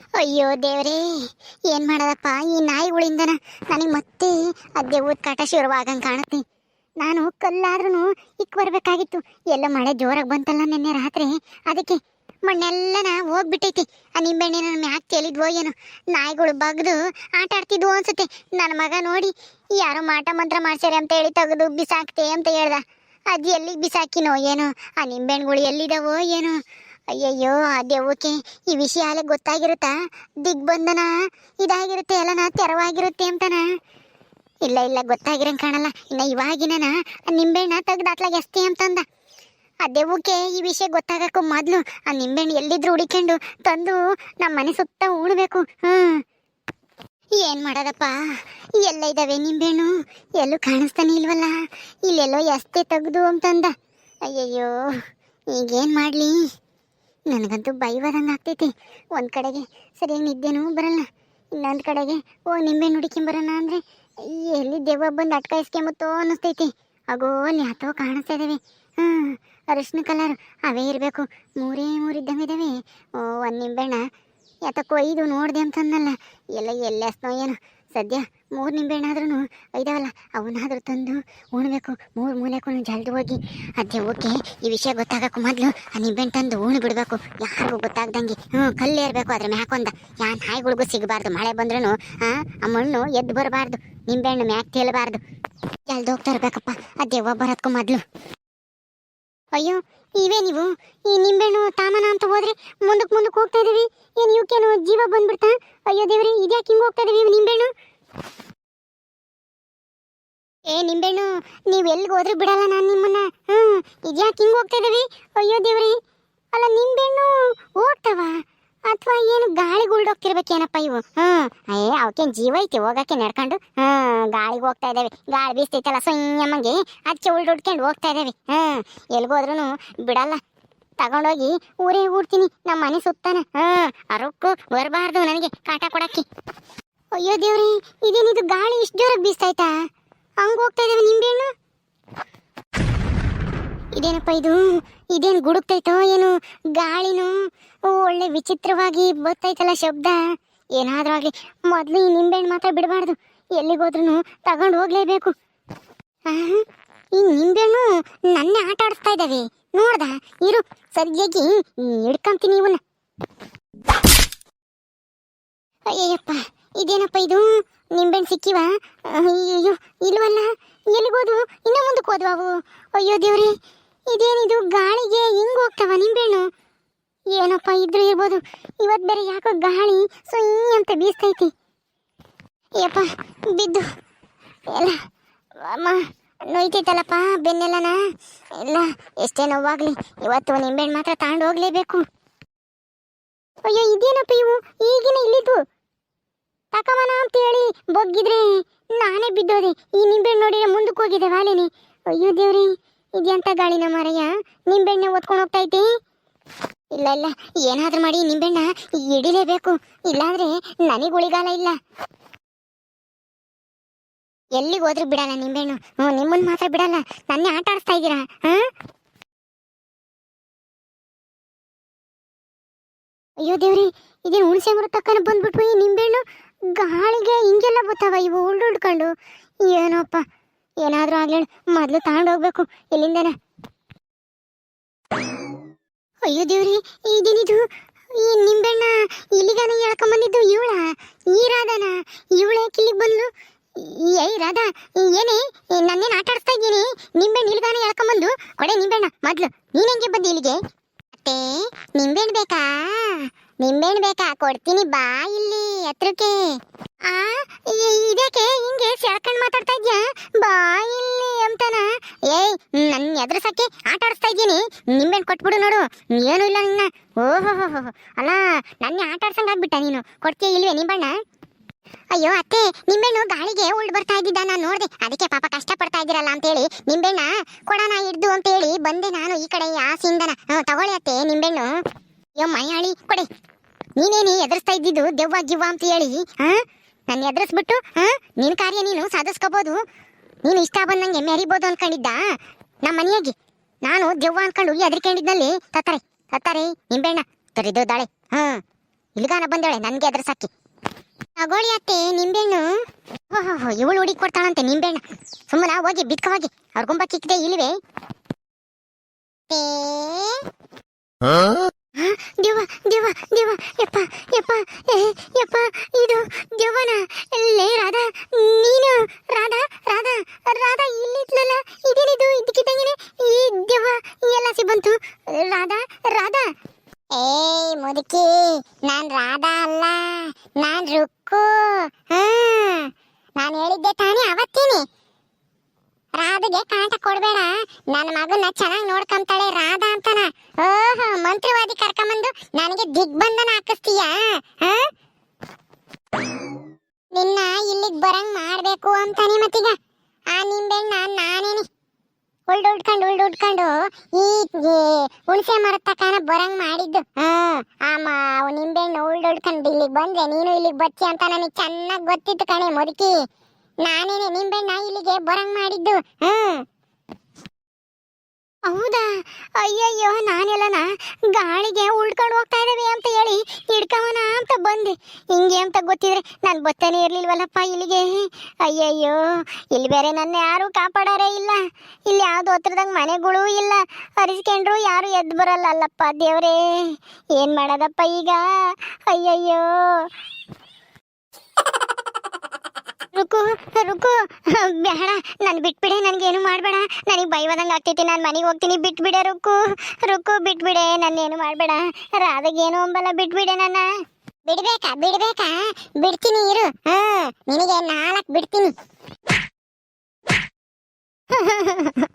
ಅಯ್ಯೋ ದೇವ್ರೇ, ಏನ್ ಮಾಡೋದಪ್ಪ? ಈ ನಾಯಿಗಳಿಂದನ ನನಗೆ ಮತ್ತೆ ಅದೇ ಊದ್ ಕಾಟ ಶುರುವಾಗಂಗೆ ಕಾಣುತ್ತೆ. ನಾನು ಕಲ್ಲಾದ್ರೂ ಇಕ್ ಬರ್ಬೇಕಾಗಿತ್ತು. ಎಲ್ಲ ಮಳೆ ಜೋರಾಗಿ ಬಂತಲ್ಲ ನಿನ್ನೆ ರಾತ್ರಿ. ಅದಕ್ಕೆ ಮಣ್ಣೆಲ್ಲನ ಹೋಗ್ಬಿಟ್ಟೈತಿ. ಆ ನಿಂಬೆಣ್ಣೆ ನನ್ನ ಮ್ಯಾಕ್ ಚೆಲ್ಲಿದ್ವೋ ಏನೋ. ನಾಯಿಗಳು ಬಗ್ದು ಆಟ ಆಡ್ತಿದ್ವು ಅನ್ಸುತ್ತೆ. ನನ್ನ ಮಗ ನೋಡಿ, ಯಾರೋ ಮಾಟ ಮಂತ್ರ ಮಾಡ್ಸ್ಯಾರೆ ಅಂತ ಹೇಳಿ ತೆಗೆದು ಬಿಸಾಕ್ತೆ ಅಂತ ಹೇಳ್ದ. ಅದು ಎಲ್ಲಿಗೆ ಬಿಸಾಕಿನೋ ಏನೋ. ಆ ನಿಂಬೆಣ್ಣುಗಳು ಎಲ್ಲಿದಾವೋ ಏನೋ. ಅಯ್ಯಯ್ಯೋ ಆ ದೆವ್ವಕ್ಕೆ ಈ ವಿಷಯ ಅಲ್ಲೇ ಗೊತ್ತಾಗಿರುತ್ತಾ? ದಿಗ್ಬಂಧನ? ಇದಾಗಿರುತ್ತೆ ಎಲ್ಲನ ತೆರವಾಗಿರುತ್ತೆ ಅಂತನ? ಇಲ್ಲ ಇಲ್ಲ, ಗೊತ್ತಾಗಿರಂಗೆ ಕಾಣಲ್ಲ. ಇನ್ನ ಇವಾಗಿನ ನಿಂಬೆಹಣ್ಣ ತೆಗ್ದು ಅತ್ಲಾಗ ಎಸ್ತಿ ಅಂತಂದ. ಆ ದೆವ್ವಕ್ಕೆ ಈ ವಿಷಯ ಗೊತ್ತಾಗಕ್ಕೂ ಮೊದಲು ಆ ನಿಂಬೆಹಣ್ಣು ಎಲ್ಲಿದ್ರು ಹುಡಿಕೊಂಡು ತಂದು ನಮ್ಮ ಮನೆ ಸುತ್ತ ಉಣ್ಬೇಕು ಹ್ಞೂ ಏನು ಮಾಡೋದಪ್ಪ? ಎಲ್ಲ ಇದ್ದಾವೆ ನಿಂಬೆಹಣ್ಣು. ಎಲ್ಲೂ ಕಾಣಿಸ್ತಾನೆ ಇಲ್ವಲ್ಲ? ಇಲ್ಲೆಲ್ಲೋ ಎಸ್ತೆ ತೆಗ್ದು ಅಂತಂದ. ಅಯ್ಯಯ್ಯೋ, ಈಗೇನು ಮಾಡ್ಲಿ? ನನಗಂತೂ ಬೈವದಂಗೆ ಆಗ್ತೈತಿ. ಒಂದು ಕಡೆಗೆ ಸರಿಯಾಗಿ ನಿದ್ದೆನೂ ಬರಲ್ಲ. ಇನ್ನೊಂದು ಕಡೆಗೆ, ಓ, ನಿಂಬೆ ನುಡಿಕೊಂಬರೋಣ ಅಂದರೆ ಎಲ್ಲಿ ದೆವ್ವ ಬಂದು ಅಟ್ಕಾಯಿಸ್ಕೊಂಬತ್ತೋ ಅನ್ನಿಸ್ತೈತಿ. ಅಗೋ ಅಲ್ಲಿ ಯಾತೋ ಕಾಣಿಸ್ತಾ ಇದ್ದಾವೆ ಹಾಂ, ಅರಿಶಿನ ಕಲರ್, ಅವೇ ಇರಬೇಕು. ಮೂರೇ ಮೂರು ಇದ್ದಂಗೆ ಇದ್ದಾವೆ ಓ, ಒಂದು ನಿಂಬೆಣ್ಣ, ಯಾತಕ್ಕೋ ಐದು ನೋಡಿದೆ ಅಂತಂದಲ್ಲ ಎಲ್ಲ ಎಲ್ಲೆಸ್ತೋ ಏನೋ. ಸದ್ಯ ಮೂರು ನಿಂಬೆಹಣ್ಣಾದ್ರೂ ಐದಾವಲ್ಲ ಅವನಾದ್ರೂ ತಂದು ಉಣ್ಬೇಕು. ಮೂರು ಮೂಲೆಗೂ ಜಲ್ದಿ ಹೋಗಿ. ಅದೇ ಓಕೆ, ಈ ವಿಷಯ ಗೊತ್ತಾಗಕ್ಕೂ ಮೊದಲು ಆ ನಿಂಬೆಹಣ್ಣು ತಂದು ಉಣ್ ಬಿಡಬೇಕು. ಯಾರಿಗೂ ಗೊತ್ತಾಗ್ದಂಗೆ ಹ್ಞೂ ಕಲ್ಲು ಇರಬೇಕು ಅದ್ರ ಮ್ಯಾಕೊಂದ. ಯಾ ನಾಯಿಗಳಿಗೂ ಸಿಗಬಾರ್ದು, ಮಳೆ ಬಂದ್ರೂ ಆ ಮಣ್ಣು ಎದ್ದು ಬರಬಾರ್ದು. ನಿಂಬೆಹಣ್ಣು ಮ್ಯಾಕ್ ತೇಲಬಾರ್ದು. ಜಲ್ದು ಹೋಗ್ತಾ ಇರ್ಬೇಕಪ್ಪ. ಅದೇ ಒಬ್ಬರತ್ಕೊ ಮೊದಲು. ಅಯ್ಯೋ ಇವೇ ನೀವು? ಈ ನಿಂಬೆಹಣ್ಣು, ತಾಮನ ಅಂತ ಹೋದ್ರೆ ಮುಂದಕ್ಕೆ ಮುಂದಕ್ಕೆ ಹೋಗ್ತಾ ಇದೀವಿ. ಏನು ಇವಕ್ಕೇನು ಜೀವ ಬಂದ್ಬಿಡ್ತಾ? ಅಯ್ಯೋ ದೇವ್ರಿ, ಇದ್ಯಾಕೆ ಹಿಂಗೆ ಹೋಗ್ತಾ ಇದೀವಿ ನಿಂಬೆಹಣ್ಣು? ಏ ನಿಂಬೆಹಣ್ಣು, ನೀವು ಎಲ್ಲಿಗೆ ಹೋದ್ರೆ ಬಿಡಲ್ಲ ನಾನು ನಿಮ್ಮನ್ನ. ಹ್ಞೂ ಇದ್ಯಾಕೆ ಹಿಂಗೆ ಹೋಗ್ತಾ ಇದೀವಿ? ಅಯ್ಯೋ ದೇವ್ರಿ, ಅಲ್ಲ ನಿಂಬೆಹಣ್ಣು ಹೋಗ್ತಾವ? ಅಥವಾ ಏನು ಗಾಳಿ ಗುಳ್ಡೋಗ್ತಿರ್ಬೇಕೇನಪ್ಪ ಇವು? ಹ್ಮ್. ಏ ಅವಕ್ಕೇನು ಜೀವ ಐತಿ, ಹೋಗಕ್ಕೆ ನಡ್ಕೊಂಡು? ಹ್ಮ್, ಗಾಳಿಗೆ ಹೋಗ್ತಾ ಇದಾವೆ. ಗಾಳಿ ಬೀಸ್ತೈತಲ್ಲ ಸೊಯ್ಯಮ್ಮಂಗೆ ಅದಕ್ಕೆ ಉಳ್ದುಡ್ಕೊಂಡು ಹೋಗ್ತಾ ಇದ್ದಾವೆ ಹ್ಮ್. ಎಲ್ಗೋದ್ರೂ ಬಿಡಲ್ಲ. ತಗೊಂಡೋಗಿ ಊರೇ ಊಡ್ತೀನಿ ನಮ್ಮ ಮನೆ ಸುತ್ತಾನ. ಹ್ಮ್. ಅರಕ್ಕೂ ಬರಬಾರ್ದು ನನಗೆ, ಕಾಟ ಕೊಡಕ್ಕೆ. ಅಯ್ಯೋ ದೇವ್ರಿ, ಇದೇನಿದು ಗಾಳಿ ಇಷ್ಟು ಜೋರಾಗಿ ಬೀಸ್ತಾಯ್ತಾ ಹಂಗೆ ಹೋಗ್ತಾ ಇದ್ದಾವೆ ನಿಂಬೆಹಣ್ಣು? ಇದೇನಪ್ಪ ಇದು? ಇದೇನು ಗುಡುಕ್ತೈತೋ ಏನು? ಗಾಳಿನೂ? ಒಳ್ಳೆ ವಿಚಿತ್ರವಾಗಿ ಬರ್ತೈತಲ್ಲ ಶಬ್ದ. ಏನಾದ್ರೂ ಆಗಲಿ, ಮೊದಲು ಈ ನಿಂಬೆಹಣ್ಣು ಮಾತ್ರ ಬಿಡಬಾರ್ದು. ಎಲ್ಲಿಗೋದ್ರೂ ತಗೊಂಡು ಹೋಗ್ಲೇಬೇಕು. ಈ ನಿಂಬೆಹಣ್ಣು ನನ್ನೇ ಆಟ ಆಡಿಸ್ತಾ ಇದ್ದಾವೆ. ನೋಡ್ದ? ಇರು, ಸರಿಯಾಗಿ ಹಿಡ್ಕೊಂತೀನಿ ಇವನ್ನ ಅಯ್ಯಪ್ಪ ಇದೇನಪ್ಪ ಇದು? ನಿಂಬೆಹಣ್ಣು ಸಿಕ್ಕಿವ? ಅಯ್ಯೋ ಇಲ್ವಲ್ಲ? ಎಲ್ಲಿಗೋದು ಇನ್ನೂ ಮುಂದಕ್ಕೆ ಹೋದ್ವು ಅವು? ಅಯ್ಯೋ ದೇವ್ರಿ ಇದೇನಿದು? ಗಾಳಿಗೆ ಹಿಂಗ್ ಹೋಗ್ತಾವ ನಿಂಬೆಹಣ್ಣು? ಏನಪ್ಪ ಇದ್ರು ಇರ್ಬೋದು. ಇವತ್ತು ಬೇರೆ ಯಾಕೋ ಗಾಳಿ ಸುಯ್ ಅಂತ ಬೀಸ್ತೈತಿ. ಯಪ್ಪ, ಬಿದ್ದು. ಎಲ್ಲ, ಅಮ್ಮ, ನೋಯ್ತೈತಲ್ಲಪ್ಪ ಬೆನ್ನೆಲ್ಲನ? ಇಲ್ಲ ಎಷ್ಟೇ ನೋವಾಗ್ಲಿ, ಇವತ್ತು ನಿಂಬೆಹಣ್ಣು ಮಾತ್ರ ತಗೊಂಡು ಹೋಗ್ಲೇಬೇಕು. ಅಯ್ಯೋ, ಇದೇನಪ್ಪ ಇವು? ಈಗಿನ ಇಲ್ಲಿದ್ದು? ತಕಮನ ಅಂತ ಹೇಳಿ ಬಗ್ಗಿದ್ರೆ ನಾನೇ ಬಿದ್ದೋದೆ. ಈ ನಿಂಬೆಹಣ್ಣು ನೋಡಿದ್ರೆ ಮುಂದಕ್ಕೆ ಹೋಗಿದೆ ವಾಲಿನಿ. ಅಯ್ಯೋ ದೇವ್ರಿ. ಇದೆಂತ ಗಾಳಿನ ಮಾರಯ್ಯ ನಿಂಬೆಣ್ಣೆ ಒತ್ಕೊಂಡು ಹೋಗ್ತಾ ಇದ್ದಿ? ಇಲ್ಲ ಇಲ್ಲ. ಏನಾದ್ರೂ ಮಾಡಿ ನಿಂಬೆಣ್ಣ ಹಿಡಿಲೇಬೇಕು. ಇಲ್ಲಾಂದ್ರೆ ನನಗೆ ಉಳಿಗಾಲ ಇಲ್ಲ. ಎಲ್ಲಿಗೆ ಹೋದ್ರೂ ಬಿಡಲ್ಲ ನಿಂಬೆಣ್ಣು ಹ್ಞೂ ನಿಮ್ಮನ್ನ ಮಾತ್ರ ಬಿಡಲ್ಲ. ನನ್ನೇ ಆಟ ಆಡಿಸ್ತಾ ಇದ್ದೀರಾ? ಅಯ್ಯೋ ದೇವ್ರಿ, ಇದೇನು ಹುಣಸೆ ಮರ ತಕ್ಕನ ಬಂದ್ಬಿಟ್ವಿ ನಿಂಬೆಣ್ಣು ಗಾಳಿಗೆ ಹಿಂಗೆಲ್ಲ ಬರ್ತಾವ ಇವು ಉಳ್ಳುಡ್ಕೊಂಡು ಏನೋಪ್ಪ. ಏನಾದ್ರೂ ಆಗ್ಲಿ ಮೊದ್ಲು ತಗೊಂಡು ಹೋಗ್ಬೇಕು, ಇಲ್ಲಿಂದನ. ಅಯ್ಯೋ ದೇವ್ರಿ, ಇದೇನಿದು? ಈ ನಿಂಬೆಣ್ಣ, ಇಲ್ಲಿಗಾನ ಎಳ್ಕೊಂಬಂದಿದ್ದು ಇವಳ, ಈ ರಾಧನ, ಇವಳ ಯಾಕೆ ಇಲ್ಲಿಗೆ ಬಂದ್ಲು? ಏಯ್ ರಾಧಾ, ಏನೇ ನನ್ನೇನು ಆಟ ಆಡಿಸ್ತಾ ಇದ್ದೀನಿ? ನಿಂಬೆಣ್ಣ ಇಲ್ಲಿಗಾನ ಎಳ್ಕೊಂಬಂದು? ಕೊಡೆ ನಿಂಬೆಣ್ಣ, ಮೊದ್ಲು, ನೀನ್ ಹೆಂಗೆ ಬಂದಿ ಇಲ್ಲಿಗೆ? ಅತ್ತೆ ನಿಂಬೆಹಣ್ಣು ಬೇಕಾ? ನಿಂಬೆಹಣ್ಣು ಬೇಕಾ? ಕೊಡ್ತೀನಿ ಬಾ ಇಲ್ಲಿ ಹತ್ರಕ್ಕೆ. ಆ ಇದಕ್ಕೆ ಹಿಂಗೆ ಸೆಳ್ಕೊಂಡು ಮಾತಾಡ್ತಾ ಇದ್ಯಾ? ಬಾ ಇಲ್ಲಿ ಅಂತಾನ. ಏಯ್ ನನ್ನ ಎದುರಿಸಕ್ಕೆ ಆಟ ಆಡಿಸ್ತಾ ಇದ್ದೀನಿ. ನಿಂಬೆಣ್ಣು ಕೊಟ್ಬಿಡು ನೋಡು. ಏನು ಇಲ್ಲ ನಿನ್ನ. ಓಹೋ ಅಲ್ಲ, ನನ್ನ ಆಟ ಆಡ್ಸಂಗ್ ಆಗ್ಬಿಟ್ಟ ನೀನು. ಕೊಡ್ತೀಯ ಇಲ್ವೇ ನಿಂಬಣ್ಣ ಅಯ್ಯೋ, ಅತ್ತೆ ನಿಂಬೆಣ್ಣು ಗಾಳಿಗೆ ಉಳ್ಳು ಬರ್ತಾ ಇದ್ದಿದ್ದ ನಾನು ನೋಡಿದೆ. ಅದಕ್ಕೆ ಪಾಪ ಕಷ್ಟ ಪಡ್ತಾ ಇದ್ದೀರಲ್ಲ ಅಂತೇಳಿ ನಿಂಬೆಣ್ಣ ಕೊಡೋಣ ಹಿಡ್ದು ಅಂತೇಳಿ ಬಂದೆ ನಾನು ಈ ಕಡೆ ಆಸೆಯಿಂದನ. ಹ್ಞೂ ತಗೊಳ್ಳಿ ಅತ್ತೆ ನಿಂಬೆಣ್ಣು ಅಯ್ಯೋ, ಮಯಾಳಿ, ಕೊಡಿ. ನೀನೇನಿ ಎದುರಿಸ್ತಾ ಇದ್ದಿದ್ದು ದೆವ್ವ ಗಿವ್ವ ಅಂತ ಹೇಳಿ, ಹಾ? ನಾನು ಎದುರಿಸ್ಬಿಟ್ಟು, ಹಾಂ? ನಿನ್ ಕಾರ್ಯ ನೀನು ಸಾಧಿಸ್ಕೋಬೋದು. ನೀನು ಇಷ್ಟ ಬಂದಂಗೆ ಮೆರಿಬೋದು ಅನ್ಕೊಂಡಿದ್ದ? ನಮ್ಮ ಮನೆಯಾಗಿ. ನಾನು ದೆವ್ವ ಅನ್ಕೊಂಡು ಎದ್ರಿಕೊಂಡಿದ್ದಲ್ಲಿ ತತ್ತಾರೆ ತತ್ತಾರೆ ನಿಂಬೆಣ್ಣ ತರಿದು ದಾಳೆ. ಹಾ. ಇಲ್ಗಾನ ಬಂದಳೆ ನನಗೆ ಅದ್ರ ಸಾಕಿ ತಗೊಳ್ಳಿ ಅತ್ತೆ ನಿಂಬೆಹಣ್ಣು ಓಹೋ ಇವಳು ಹುಡುಗಿ ಕೊಡ್ತಾಳಂತೆ ನಿಂಬೆಹಣ್ಣು ಸುಮ್ಮನ ಹೋಗಿ ಬಿತ್ಕವಾಗಿ ಅವ್ರ ಗುಂಬ ಚಿಕ್ಕದೆ ಇಲ್ವೇ? ದೇವ ದೇವ ದೇವ ಯಪ್ಪ ಯಪ್ಪ ಯಪ್ಪ, ಇದು ದೇವನ. ಲೇ, ರಾಧಾ, ನೀನು, ರಾಧಾ ರಾಧಾ ರಾಧಾ ಇಲ್ಲಿದ್ಲಲ್ಲ ಇದೇನಿದು ಇದಕ್ಕಿದ್ದಂಗೆನೆ ಈ ದೇವ ಎಲ್ಲ ಸಿ ಬಂತು ರಾಧಾ ರಾಧಾ ಏಯ್ ಮುದುಕಿ ನಾನ್ ರಾಧಾ ಅಲ್ಲ ನಾನ್ ರುಕ್ಕು ಹಾ ನಾನು ಹೇಳಿದ್ದೆ ತಾನೇ ಅವತ್ತೇನೆ ರಾಧಗೆ ಕಾಂಟ ಕೊಡ್ಬೇಡ ನನ್ನ ಮಗನ ಚೆನ್ನಾಗಿ ನೋಡ್ಕೊಂತಾಳೆ ರಾಧಾ ಅಂತಾನ ಓಹೋ ಮಂತ್ರವಾದಿ ಕರ್ಕೊಂಬಂದು ನನಗೆ ದಿಗ್ಬಂಧನ ಹಾಕಿಸ್ತೀಯಾ? ನಿನ್ನ ಇಲ್ಲಿಗ್ ಬರಂಗ್ ಮಾಡ್ಬೇಕು ಅಂತಾನೆ ಮತ್ತೀಗ ಆ ನಿಂಬೆಣ್ಣ ನಾನೇನೆ. ಉಳ್ದು ಉಳ್ಕೊಂಡು ಉಳ್ದು ಉಳ್ಕೊಂಡು ಈ ಹುಣಸೆ ಮರದ ಬರಂಗ್ ಮಾಡಿದ್ದು. ಹಾ, ಆ ಮ- ನಿಂಬೆಹಣ್ಣು ಉಳ್ದು ಉಳ್ಕೊಂಡು ಇಲ್ಲಿಗೆ ಬಂದೆ ನೀನು ಇಲ್ಲಿಗೆ ಬರ್ತಿ ಅಂತ ನನಗೆ ಚೆನ್ನಾಗಿ ಗೊತ್ತಿತ್ತು ಕಣೆ, ಮುದುಕಿ. ನಾನೇನೆ ನಿಂಬೆಣ್ಣ ಇಲ್ಲಿಗೆ ಬರಂಗ್ ಮಾಡಿದ್ದು. ಹ್ಮ್. ಹೌದಾ? ಅಯ್ಯಯ್ಯೋ, ನಾನೆಲ್ಲನ ಗಾಳಿಗೆ ಉಳ್ಕೊಂಡು ಹೋಗ್ತಾ ಇದ್ದಾವೆ ಅಂತ ಹೇಳಿ ಹಿಡ್ಕವನ ಅಂತ ಬಂದೆ. ಹಿಂಗೆ ಅಂತ ಗೊತ್ತಿದ್ರೆ ನಾನು ಬತ್ತನೇ ಇರ್ಲಿಲ್ವಲ್ಲಪ್ಪ ಇಲ್ಲಿಗೆ? ಅಯ್ಯಯ್ಯೋ, ಇಲ್ಲಿ ಬೇರೆ ನನ್ನ ಯಾರೂ ಕಾಪಾಡಾರೇ ಇಲ್ಲ. ಇಲ್ಲಿ ಯಾವುದು ಹತ್ರದಾಗ ಮನೆಗಳು ಇಲ್ಲ. ಅರಿಸ್ಕೊಂಡ್ರು ಯಾರು ಎದ್ದು ಬರಲ್ಲ ಅಲ್ಲಪ್ಪ ದೇವ್ರೇ. ಏನ್ ಮಾಡೋದಪ್ಪ ಈಗ? ಅಯ್ಯಯ್ಯೋ. ರುಕು ರುಕು. ಬೇಡ, ನಾನು ಬಿಟ್ಬಿಡೆ, ನನಗೇನು ಮಾಡಬೇಡ. ನನಗೆ ಬೈವದಂಗೆ ಆಗ್ತೈತಿ, ನಾನು ಮನೆಗೆ ಹೋಗ್ತೀನಿ, ಬಿಟ್ಬಿಡೆ ರುಕು. ರುಕು, ಬಿಟ್ಬಿಡೆ ನಾನೇನು ಮಾಡಬೇಡ. ರಾಧಗೇನು ಅಂಬಲ್ಲ ಬಿಟ್ಬಿಡೆ ನನ್ನ. ಬಿಡ್ಬೇಕಾ ಬಿಡ್ಬೇಕಾ? ಬಿಡ್ತೀನಿ, ಇರು. ಹಾಂ, ನಿನಗೆ ನಾಲ್ಕು ಬಿಡ್ತೀನಿ.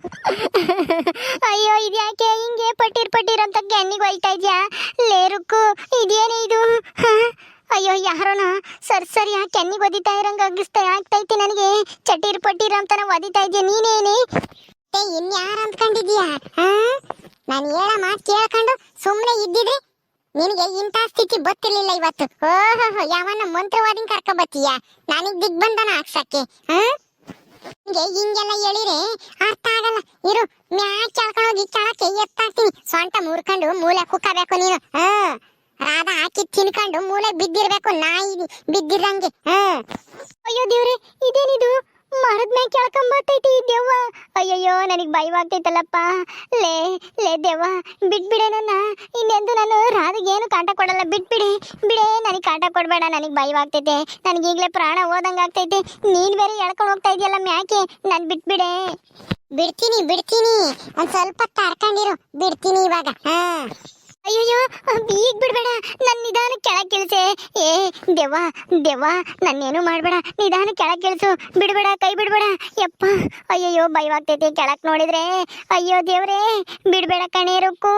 ಅಯ್ಯೋ, ಇದ್ಯಾಕೆ? ಹಿಂಗೆ ಪಟ್ಟಿರ್ ಪಟ್ಟಿರ್ ಅಂತ ಗೆನ್ನಿಗೆ ಒಯ್ತಾ ಇದ್ಯಾ? ಲೇ ರುಕ್ಕು ಇದೇನೇ ಇದು ಹ? ಅಯ್ಯೋ ಯಾರೋನ ಸರ್ ಸರಿ, ಆ ಕೆನ್ನಿಗೆ ಒದಿತಾ ಇರಂಗ ಅಗಿಸ್ತಾ ಆಗ್ತೈತಿ ನನಗೆ. ಚಟೀರ್ ಪಟ್ಟಿರ್ ಅಂತನ ಒದಿತಾ ಇದೆಯಾ ನೀನೇನೆ? ಇನ್ಯಾರ ಅಂದ್ಕೊಂಡಿದ್ಯಾ ನಾನು ಹೇಳ ಮಾತು ಕೇಳ್ಕೊಂಡು ಸುಮ್ಮನೆ ಇದ್ದಿದ್ರೆ ನಿನಗೆ ಇಂಥ ಸ್ಥಿತಿ ಗೊತ್ತಿರ್ಲಿಲ್ಲ ಇವತ್ತು. ಓಹೋ ಯಾವನ ಮಂತ್ರವಾದಿನ ಕರ್ಕೊ ಬತ್ತೀಯ ನನಗೆ ದಿಗ್ಬಂಧನ ಹಾಕ್ಸಕ್ಕೆ ನಿಂಗೆ ಹಿಂಗೆಲ್ಲ ಹೇಳಿರೆ ಅರ್ಥ ಆಗಲ್ಲ. ಇರು ಮ್ಯಾಚ್ ಕೇಳ್ಕೊಂಡೋಗಿ ಕೆಳಕ್ಕೆ ಎತ್ತಾಕ್ತೀನಿ ಸೊಂಟ ಮುರ್ಕೊಂಡು ಮೂಲೆ ಕುಕ್ಕಬೇಕು ನೀನು ಹಾ ರಾಧ ಹಾಕಿ ತಿನ್ಕೊಂಡು ಮೂಲೆ ಬಿದ್ದಿರ್ಬೇಕು, ನಾಯಿ ಬಿದ್ದಿರಂಗೆ. ಅಯ್ಯೋ ದೇವ್ರೆ, ಇದೇನಿದು? ಮರದ ಮ್ಯಾಗ ಕೇಳ್ಕೊಂಬರ್ತೈತಿ ಈ ದೆವ್ವ. ಅಯ್ಯಯ್ಯೋ, ನನಗೆ ಭಯವಾಗ್ತೈತಲ್ಲಪ್ಪ. ಲೇ ಲೇ ದೆವ್ವ, ಬಿಟ್ಬಿಡೆ ನನ್ನ. ಇನ್ನೆಂದು ನಾನು ರಾಧಿಗೆ ಏನು ಕಾಟ ಕೊಡಲ್ಲ. ಬಿಟ್ಬಿಡೆ, ಬಿಡೆ, ನನಗೆ ಕಾಟ ಕೊಡಬೇಡ, ನನಗೆ ಭಯವಾಗ್ತೈತೆ. ನನಗೆ ಈಗಲೇ ಪ್ರಾಣ ಹೋದಂಗೆ ಆಗ್ತೈತೆ. ನೀನು ಬೇರೆ ಎಳ್ಕೊಂಡು ಹೋಗ್ತಾ ಇದೆಯಲ್ಲ ಮ್ಯಾಕೆ? ನಾನು ಬಿಟ್ಬಿಡೆ. ಬಿಡ್ತೀನಿ ಬಿಡ್ತೀನಿ. ಒಂದು ಸ್ವಲ್ಪ ತರ್ಕೊಂಡಿರು. ಬಿಡ್ತೀನಿ ಇವಾಗ. ಹಾ. ಅಯ್ಯಯ್ಯೋ ಈಗ ಬಿಡ್ಬೇಡ. ನನ್ನ ನಿಧಾನ ಕೆಳಗೆ ಕೆಲ್ಸೆ ಏ, ದೆವ್ವ ದೆವ್ವ, ನನ್ನೇನು ಮಾಡಬೇಡ. ನಿಧಾನ ಕೆಳಗೆ ಕೆಲ್ಸು ಬಿಡ್ಬೇಡ, ಕೈ ಬಿಡ್ಬೇಡ. ಯಪ್ಪ, ಅಯ್ಯಯ್ಯೋ ಭಯವಾಗ್ತೈತೆ ಕೆಳಕ್ ನೋಡಿದ್ರೆ. ಅಯ್ಯೋ, ದೇವ್ರೇ, ಬಿಡ್ಬೇಡ ಕಣೆ ರುಕ್ಕು.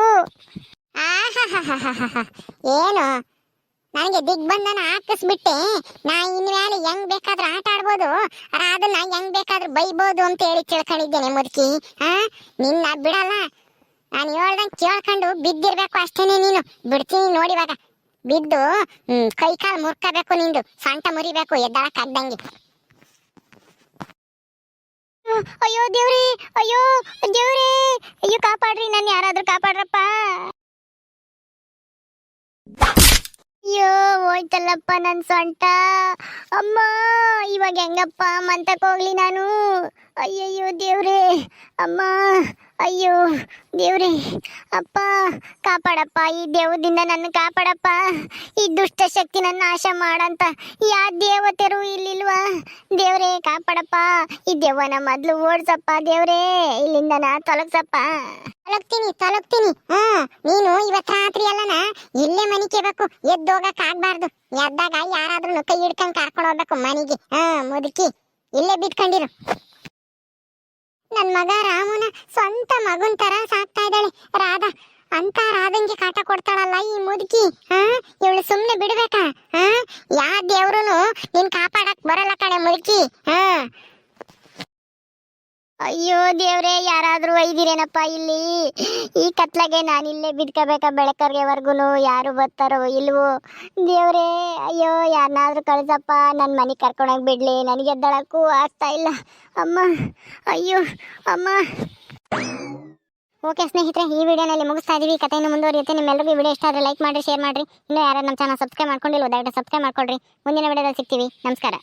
ಏನು? ನನಗೆ ದಿಗ್ಬಂಧನ ಹಾಕಿಸ್ಬಿಟ್ಟೆ. ನಾ ಇನ್ಮೇಲೆ ಹೆಂಗ್ ಬೇಕಾದ್ರೂ ಆಟ ಆಡ್ಬೋದು. ಅದನ್ನ ಹೆಂಗ್ ಬೇಕಾದ್ರೂ ಬೈಬೋದು ಅಂತ ಹೇಳಿ ತಿಳ್ಕೊಂಡಿದ್ದೇನೆ ಮುದುಕಿ. ಹಾ ನಿನ್ನ ಬಿಡಲ್ಲ. ನಾನು ಹೇಳ್ದಂಗೆ ಕೇಳ್ಕೊಂಡು ಬಿದ್ದಿರ್ಬೇಕು ಅಷ್ಟೇನೆ ನೀನು. ಬಿಡ್ತೀನಿ ನೋಡಿವಾಗ ಬಿದ್ದು ಕೈ ಕಾಲು ಮುರ್ಕಬೇಕು ನಿಂದು. ಸೊಂಟ ಮುರಿಬೇಕು, ಎದ್ದಾಳಕ್ ಆಗ್ದಂಗೆ. ಅಯ್ಯೋ ದೇವ್ರಿ ಅಯ್ಯೋ ದೇವ್ರಿ, ಅಯ್ಯೋ ಕಾಪಾಡ್ರಿ, ನಾನು ಯಾರಾದ್ರೂ ಕಾಪಾಡ್ರಪ್ಪ. ಅಯ್ಯೋ, ಹೋಯ್ತಲ್ಲಪ್ಪ ನನ್ನ ಸೊಂಟ. ಅಮ್ಮ, ಇವಾಗ ಹೆಂಗಪ್ಪ? ಮಂತಕ್ಕೆ ಹೋಗ್ಲಿ ನಾನು. ಅಯ್ಯಯ್ಯೋ ದೇವ್ರೇ, ಅಮ್ಮ, ಅಯ್ಯೋ ದೇವ್ರೇ. ಅಪ್ಪ, ಕಾಪಾಡಪ್ಪ. ಈ ದೇವದಿಂದ ನನ್ನ ಕಾಪಾಡಪ್ಪ. ಈ ದುಷ್ಟ ಶಕ್ತಿ ನನ್ನ ನಾಶ ಮಾಡಂತ. ಯಾ ದೇವತೆರು ಇಲ್ಲಿಲ್ವಾ? ದೇವ್ರೆ, ಕಾಪಾಡಪ್ಪ. ಈ ದೇವನ ಮೊದ್ಲು ಓಡ್ಸಪ್ಪ ದೇವ್ರೇ. ಇಲ್ಲಿಂದ ನಾ ತೊಲಗ್ಸಪ್ಪ. ತೊಲಗ್ತೀನಿ ತೊಲಗ್ತೀನಿ ಹಾ ನೀನು ಇವತ್ ರಾತ್ರಿ ಅಲ್ಲನ ಇಲ್ಲೇ ಮನೆ ಕೇಬೇಕು ಎದ್ದೋಗಕ್ ಆಗ್ಬಾರ್ದು. ಎದ್ದಾಗ ಯಾರಾದ್ರೂ ಕೈ ಹಿಡ್ಕೊಂಡ್ ಕರ್ಕೊಂಡು ಹೋಗ್ಬೇಕು ಮನೆಗೆ. ಹಾ ಮುದುಕಿ, ಇಲ್ಲೇ ಬಿಟ್ಕೊಂಡಿರು. ನನ್ ಮಗ ರಾಮನ ಸ್ವಂತ ಮಗನ್ ತರ ಸಾಕ್ತಾ ಇದ್ದಾಳೆ. ರಾಧಾ, ಅಂತ ರಾಧಂಗೆ ಕಾಟ ಕೊಡ್ತಾಳಲ್ಲ ಈ ಮುದುಕಿ? ಹಾ, ಇವಳು ಸುಮ್ನೆ ಬಿಡ್ಬೇಕಾ? ಹಾ, ಯಾ ದೇವ್ರುನು ನಿನ್ ಕಾಪಾಡಕ್ ಬರಲ್ಲ ಕಣೆ ಮುದುಕಿ. ಹಾ ಅಯ್ಯೋ ದೇವ್ರೆ, ಯಾರಾದ್ರೂ ಒಯ್ದಿರೇನಪ್ಪ ಇಲ್ಲಿ? ಈ ಕತ್ಲಾಗೆ ನಾನು ಇಲ್ಲೇ ಬಿದ್ಕೋಬೇಕಾ ಬೆಳಕರ್ಗೆವರ್ಗುನು? ಯಾರು ಬರ್ತಾರೋ ಇಲ್ವೋ? ದೇವ್ರೆ, ಅಯ್ಯೋ ಯಾರನ್ನಾದ್ರೂ ಕಳ್ಸಪ್ಪ ನನ್ನ ಮನೆಗೆ ಕರ್ಕೊಂಡೋಗಿ ಬಿಡ್ಲಿ. ನನಗೆ ಎದ್ದಳಕ್ಕೂ ಆಗ್ತಾ ಇಲ್ಲ. ಅಮ್ಮ, ಅಯ್ಯೋ, ಅಮ್ಮ. ಓಕೆ ಸ್ನೇಹಿತರೆ, ಈ ವಿಡಿಯೋನಲ್ಲಿ ಮುಗಿಸ್ತಾ ಇದೀವಿ. ಕಥೆಯನ್ನು ಮುಂದುವರಿಯುತ್ತೆ. ನಿಮ್ಮೆಲ್ಲರಿಗೂ ವಿಡಿಯೋ ಇಷ್ಟ ಆದರೆ ಲೈಕ್ ಮಾಡಿ ಶೇರ್ ಮಾಡಿರಿ. ಇನ್ನೂ ಯಾರು ನಮ್ಮ ಚಾನಲ್ ಸಬ್ಸ್ಕ್ರೈಬ್ ಮಾಡ್ಕೊಂಡಿಲ್ಲ, ದಯವಿಟ್ಟು ಸಬ್ಸ್ಕ್ರೈಬ್ ಮಾಡ್ಕೊಳ್ರಿ. ಮುಂದಿನ ವಿಡಿಯೋದಲ್ಲಿ ಸಿಗ್ತೀವಿ. ನಮಸ್ಕಾರ.